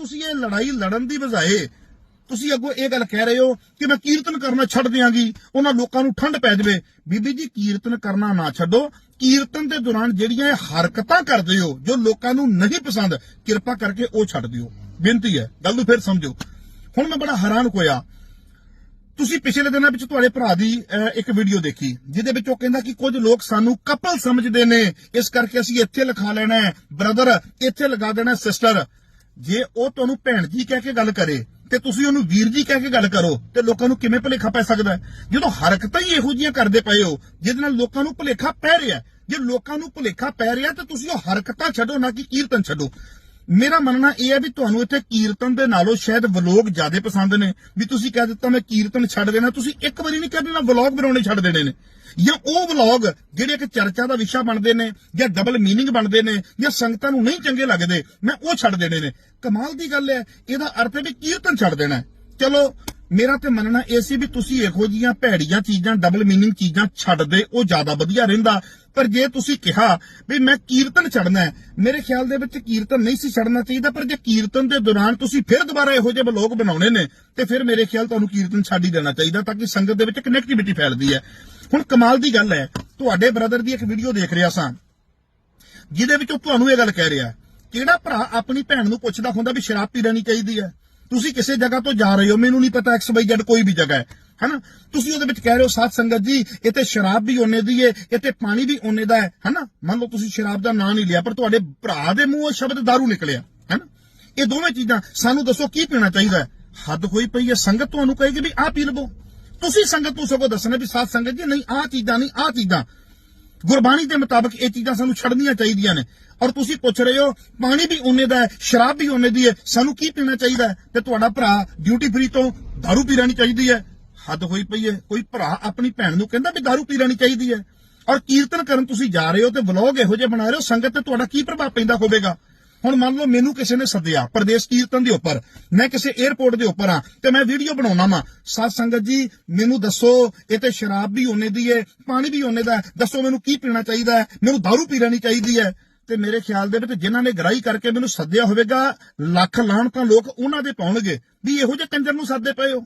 ਤੁਸੀਂ ਇਹ ਲੜਾਈ ਲੜਨ ਦੀ ਬਜਾਏ ਤੁਸੀਂ ਅੱਗੋਂ ਇਹ ਗੱਲ ਕਹਿ ਰਹੇ ਹੋ ਕਿ ਮੈਂ ਕੀਰਤਨ ਕਰਨਾ ਛੱਡ ਦਿਆਂਗੀ, ਉਹਨਾਂ ਲੋਕਾਂ ਨੂੰ ਠੰਡ ਪੈ ਜਾਵੇ। ਬੀਬੀ ਜੀ, ਕੀਰਤਨ ਕਰਨਾ ਨਾ ਛੱਡੋ। ਕੀਰਤਨ ਦੇ ਦੌਰਾਨ ਜਿਹੜੀਆਂ ਹਰਕਤਾਂ ਕਰਦੇ ਹੋ, ਜੋ ਲੋਕਾਂ ਨੂੰ ਨਹੀਂ ਪਸੰਦ, ਕਿਰਪਾ ਕਰਕੇ ਉਹ ਛੱਡ ਦਿਓ। ਬੇਨਤੀ ਹੈ, ਗੱਲ ਨੂੰ ਫਿਰ ਸਮਝੋ। ਹੁਣ ਮੈਂ ਬੜਾ ਹੈਰਾਨ ਹੋਇਆ। ਤੁਸੀਂ ਪਿਛਲੇ ਦਿਨਾਂ ਵਿੱਚ ਤੁਹਾਡੇ ਭਰਾ ਦੀ ਇੱਕ ਵੀਡੀਓ ਦੇਖੀ, ਜਿਹਦੇ ਵਿੱਚ ਉਹ ਕਹਿੰਦਾ ਕਿ ਕੁਝ ਲੋਕ ਸਾਨੂੰ ਕਪਲ ਸਮਝਦੇ ਨੇ। ਇਸ ਕਰਕੇ ਅਸੀਂ ਇੱਥੇ ਲਿਖਾ ਲੈਣਾ ਹੈ ਬ੍ਰਦਰ ਇੱਥੇ ਲਗਾ ਦੇਣਾ ਸਿਸਟਰ ਜੇ ਉਹ ਤੁਹਾਨੂੰ ਭੈਣ ਜੀ ਕਹਿ ਕੇ ਗੱਲ ਕਰੇ ਤੇ ਤੁਸੀਂ ਉਹਨੂੰ ਵੀਰ ਜੀ ਕਹਿ ਕੇ ਗੱਲ ਕਰੋ ਤੇ ਲੋਕਾਂ ਨੂੰ ਕਿਵੇਂ ਭੁਲੇਖਾ ਪੈ ਸਕਦਾ ਜਦੋਂ ਹਰਕਤਾਂ ਹੀ ਇਹੋ ਜਿਹੀਆਂ ਕਰਦੇ ਪਏ ਹੋ, ਜਿਹਦੇ ਨਾਲ ਲੋਕਾਂ ਨੂੰ ਭੁਲੇਖਾ ਪੈ ਰਿਹਾ ਜੇ ਲੋਕਾਂ ਨੂੰ ਭੁਲੇਖਾ ਪੈ ਰਿਹਾ ਤੇ ਤੁਸੀਂ ਉਹ ਹਰਕਤਾਂ ਛੱਡੋ, ਨਾ ਕਿ ਕੀਰਤਨ ਛੱਡੋ। ਮੇਰਾ ਮੰਨਣਾ ਇਹ ਹੈ ਵੀ ਤੁਹਾਨੂੰ ਇੱਥੇ ਕੀਰਤਨ ਦੇ ਨਾਲੋਂ ਸ਼ਾਇਦ ਵਲੋਗ ਜ਼ਿਆਦਾ ਪਸੰਦ ਨੇ। ਵੀ ਤੁਸੀਂ ਕਹਿ ਦਿੱਤਾ ਮੈਂ ਕੀਰਤਨ ਛੱਡ ਦੇਣਾ, ਤੁਸੀਂ ਇੱਕ ਵਾਰੀ ਨਹੀਂ ਕਹਿ ਦੇਣਾ, ਵਲੋਗ ਬਣਾਉਣੇ ਛੱਡ ਦੇਣੇ ਨੇ। ਜਾਂ ਉਹ ਵਲੌਗ ਜਿਹੜੇ ਕਿ ਚਰਚਾ ਦਾ ਵਿਸ਼ਾ ਬਣਦੇ ਨੇ, ਜਾਂ ਡਬਲ ਮੀਨਿੰਗ ਬਣਦੇ ਨੇ, ਜਾਂ ਸੰਗਤਾਂ ਨੂੰ ਨਹੀਂ ਚੰਗੇ ਲੱਗਦੇ, ਮੈਂ ਉਹ ਛੱਡ ਦੇਣੇ ਨੇ। ਕਮਾਲ ਦੀ ਗੱਲ ਹੈ, ਇਹਦਾ ਅਰਥ ਹੈ ਵੀ ਕੀਰਤਨ ਛੱਡ ਦੇਣਾ ਚਲੋ, ਮੇਰਾ ਤੇ ਮੰਨਣਾ ਇਹ ਸੀ ਵੀ ਤੁਸੀਂ ਇਹੋ ਜੀਆਂ ਭੈੜੀਆਂ ਚੀਜ਼ਾਂ ਡਬਲ ਮੀਨਿੰਗ ਚੀਜ਼ਾਂ ਛੱਡਦੇ ਉਹ ਜ਼ਿਆਦਾ ਵਧੀਆ ਰਹਿੰਦਾ। ਪਰ ਜੇ ਤੁਸੀਂ ਕਿਹਾ ਵੀ ਮੈਂ ਕੀਰਤਨ ਛੱਡਣਾ ਹੈ, ਮੇਰੇ ਖਿਆਲ ਦੇ ਵਿੱਚ ਕੀਰਤਨ ਨਹੀਂ ਸੀ ਛੱਡਣਾ ਚਾਹੀਦਾ, ਪਰ ਜੇ ਕੀਰਤਨ ਦੇ ਦੌਰਾਨ ਤੁਸੀਂ ਫਿਰ ਦੁਬਾਰਾ ਇਹੋ ਜਿਹੇ ਬਲੌਗ ਬਣਾਉਣੇ ਨੇ, ਤੇ ਫਿਰ ਮੇਰੇ ਖਿਆਲ ਤੁਹਾਨੂੰ ਕੀਰਤਨ ਛੱਡ ਹੀ ਦੇਣਾ ਚਾਹੀਦਾ, ਤਾਂ ਕਿ ਸੰਗਤ ਦੇ ਵਿੱਚ ਕਨੈਕਟੀਵਿਟੀ ਫੈਲਦੀ ਹੈ। ਹੁਣ ਕਮਾਲ ਦੀ ਗੱਲ ਹੈ, ਤੁਹਾਡੇ ਬ੍ਰਦਰ ਦੀ ਇੱਕ ਵੀਡੀਓ ਦੇਖ ਰਿਹਾ ਸਾਂ, ਜਿਹਦੇ ਵਿੱਚ ਉਹ ਤੁਹਾਨੂੰ ਇਹ ਗੱਲ ਕਹਿ ਰਿਹਾ, ਕਿਹੜਾ ਭਰਾ ਆਪਣੀ ਭੈਣ ਨੂੰ ਪੁੱਛਦਾ ਹੁੰਦਾ ਵੀ ਸ਼ਰਾਬ ਪੀ ਲੈਣੀ ਚਾਹੀਦੀ ਹੈ? ਤੁਸੀਂ ਕਿਸੇ ਜਗ੍ਹਾ ਤੋਂ ਜਾ ਰਹੇ ਹੋ, ਮੈਨੂੰ ਨਹੀਂ ਪਤਾ ਐਕਸ ਵਾਈ ਜ਼ੈਡ ਕੋਈ ਵੀ ਜਗ੍ਹਾ ਹੈ, ਹਨਾ? ਤੁਸੀਂ ਉਹਦੇ ਵਿੱਚ ਕਹਿ ਰਹੇ ਹੋ, ਸਾਧ ਸੰਗਤ ਜੀ, ਇੱਥੇ ਸ਼ਰਾਬ ਵੀ ਓਨੇ ਦੀ ਹੈ, ਇੱਥੇ ਪਾਣੀ ਵੀ ਓਨੇ ਦਾ ਹੈ, ਹਨਾ? ਮੰਨ ਲਓ ਤੁਸੀਂ ਸ਼ਰਾਬ ਦਾ ਨਾਂ ਨਹੀਂ ਲਿਆ, ਪਰ ਤੁਹਾਡੇ ਭਰਾ ਦੇ ਮੂੰਹੋਂ ਸ਼ਬਦ दारू ਨਿਕਲਿਆ, ਹਨਾ? ਇਹ ਦੋਵੇਂ ਚੀਜ਼ਾਂ, ਸਾਨੂੰ ਦੱਸੋ ਕੀ ਪੀਣਾ ਚਾਹੀਦਾ ਹੈ? ਹੱਦ ਹੋਈ ਪਈ ਹੈ, ਸੰਗਤ ਤੁਹਾਨੂੰ ਕਹੇਗੀ ਵੀ ਆਹ ਪੀ ਲਵੋ। ਤੁਸੀਂ ਸੰਗਤ ਨੂੰ ਸਗੋਂ ਦੱਸਣਾ ਵੀ ਸਾਧ ਸੰਗਤ ਜੀ ਨਹੀਂ ਆਹ ਚੀਜ਼ਾਂ ਨਹੀਂ ਆਹ ਚੀਜ਼ਾਂ ਗੁਰਬਾਣੀ ਦੇ ਮੁਤਾਬਕ ਇਹ ਚੀਜ਼ਾਂ ਸਾਨੂੰ ਛੱਡਣੀਆਂ ਚਾਹੀਦੀਆਂ ਨੇ ਔਰ ਤੁਸੀਂ ਪੁੱਛ ਰਹੇ ਹੋ ਪਾਣੀ ਵੀ ਉਹਨੇ ਦਾ ਹੈ ਸ਼ਰਾਬ ਵੀ ਉਹਨੇ ਦੀ ਹੈ ਸਾਨੂੰ ਕੀ ਪੀਣਾ ਚਾਹੀਦਾ ਹੈ ਤੇ ਤੁਹਾਡਾ ਭਰਾ ਡਿਊਟੀ ਫਰੀ ਤੋਂ दारू ਪੀ ਲੈਣੀ ਚਾਹੀਦੀ ਹੈ ਹੱਦ ਹੋਈ ਪਈ ਹੈ ਕੋਈ ਭਰਾ ਆਪਣੀ ਭੈਣ ਨੂੰ ਕਹਿੰਦਾ ਵੀ दारू ਪੀ ਲੈਣੀ ਚਾਹੀਦੀ ਹੈ ਔਰ ਕੀਰਤਨ ਕਰਨ ਤੁਸੀਂ ਜਾ ਰਹੇ ਹੋ ਤੇ ਵਲੌਗ ਇਹੋ ਜਿਹੇ ਬਣਾ ਰਹੇ ਹੋ ਸੰਗਤ ਤੇ ਤੁਹਾਡਾ ਕੀ ਪ੍ਰਭਾਵ ਪੈਂਦਾ ਹੋਵੇਗਾ ਹੁਣ ਮੰਨ ਲਓ ਮੈਨੂੰ ਕਿਸੇ ਨੇ ਸੱਦਿਆ ਪ੍ਰਦੇਸ਼ ਕੀਰਤਨ ਦੇ ਉੱਪਰ, ਮੈਂ ਕਿਸੇ 에어ਪੋਰਟ ਦੇ ਉੱਪਰ ਆ ਤੇ ਮੈਂ ਵੀਡੀਓ ਬਣਾਉਣਾ ਵਾ। ਸਾਧ ਸੰਗਤ ਜੀ, ਮੈਨੂੰ ਦੱਸੋ, ਇਹ ਤੇ ਸ਼ਰਾਬ ਵੀ ਉਹਨੇ ਦੀ ਹੈ, ਪਾਣੀ ਵੀ ਉਹਨੇ ਦਾ ਦੱਸੋ ਮੈਨੂੰ ਕੀ ਪੀਣਾ ਚਾਹੀਦਾ ਹੈ, ਮੈਨੂੰ दारू ਪੀ ਲੈਣੀ ਚਾਹੀਦੀ ਹੈ। ਤੇ ਮੇਰੇ ਖਿਆਲ ਦੇ ਵਿੱਚ ਜਿਨ੍ਹਾਂ ਨੇ ਗਰਾਈ ਕਰਕੇ ਮੈਨੂੰ ਸੱਦਿਆ ਹੋਵੇਗਾ, ਲੱਖ ਲਾਣ ਤਾਂ ਲੋਕ ਉਹਨਾਂ ਦੇ ਪਾਉਣਗੇ, ਵੀ ਇਹੋ ਜਿਹੇ ਕੰਜਰ ਨੂੰ ਸੱਦੇ ਪਏ ਹੋ।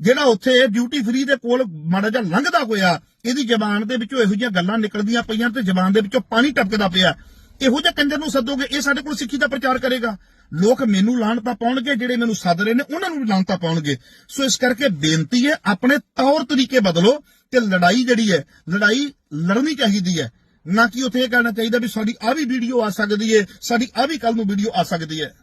ਜਿਹੜਾ ਉੱਥੇ ਡਿਊਟੀ ਫ੍ਰੀ ਦੇ ਕੋਲ ਮਾੜਾ ਜਿਹਾ ਲੰਘਦਾ ਹੋਇਆ, ਇਹਦੀ ਜ਼ਬਾਨ ਦੇ ਵਿੱਚੋਂ ਇਹੋ ਜਿਹੀਆਂ ਗੱਲਾਂ ਨਿਕਲਦੀਆਂ ਪਈਆਂ ਤੇ ਜ਼ਬਾਨ ਦੇ ਵਿੱਚੋਂ ਪਾਣੀ ਟਪਕਦਾ ਪਿਆ। ਇਹੋ ਜਿਹੇ ਕੰਜਰ ਨੂੰ ਸੱਦੋਗੇ, ਇਹ ਸਾਡੇ ਕੋਲ ਸਿੱਖੀ ਦਾ ਪ੍ਰਚਾਰ ਕਰੇਗਾ। ਲੋਕ ਮੈਨੂੰ ਲਾਣਤਾ ਪਾਉਣਗੇ, ਜਿਹੜੇ ਮੈਨੂੰ ਸੱਦ ਰਹੇ ਨੇ, ਉਹਨਾਂ ਨੂੰ ਵੀ ਲਾਣਤਾ ਪਾਉਣਗੇ। ਸੋ ਇਸ ਕਰਕੇ ਬੇਨਤੀ ਹੈ, ਆਪਣੇ ਤੌਰ ਤਰੀਕੇ ਬਦਲੋ ਤੇ ਲੜਾਈ ਜਿਹੜੀ ਹੈ, ਲੜਾਈ ਲੜਨੀ ਚਾਹੀਦੀ ਹੈ। ਨਾ ਕਿ ਉੱਥੇ ਇਹ ਕਹਿਣਾ ਚਾਹੀਦਾ ਵੀ ਸਾਡੀ ਆ ਵੀ ਵੀਡੀਓ ਆ ਸਕਦੀ ਹੈ, ਸਾਡੀ ਆ ਵੀ ਕੱਲ ਨੂੰ ਵੀਡੀਓ ਆ ਸਕਦੀ ਹੈ।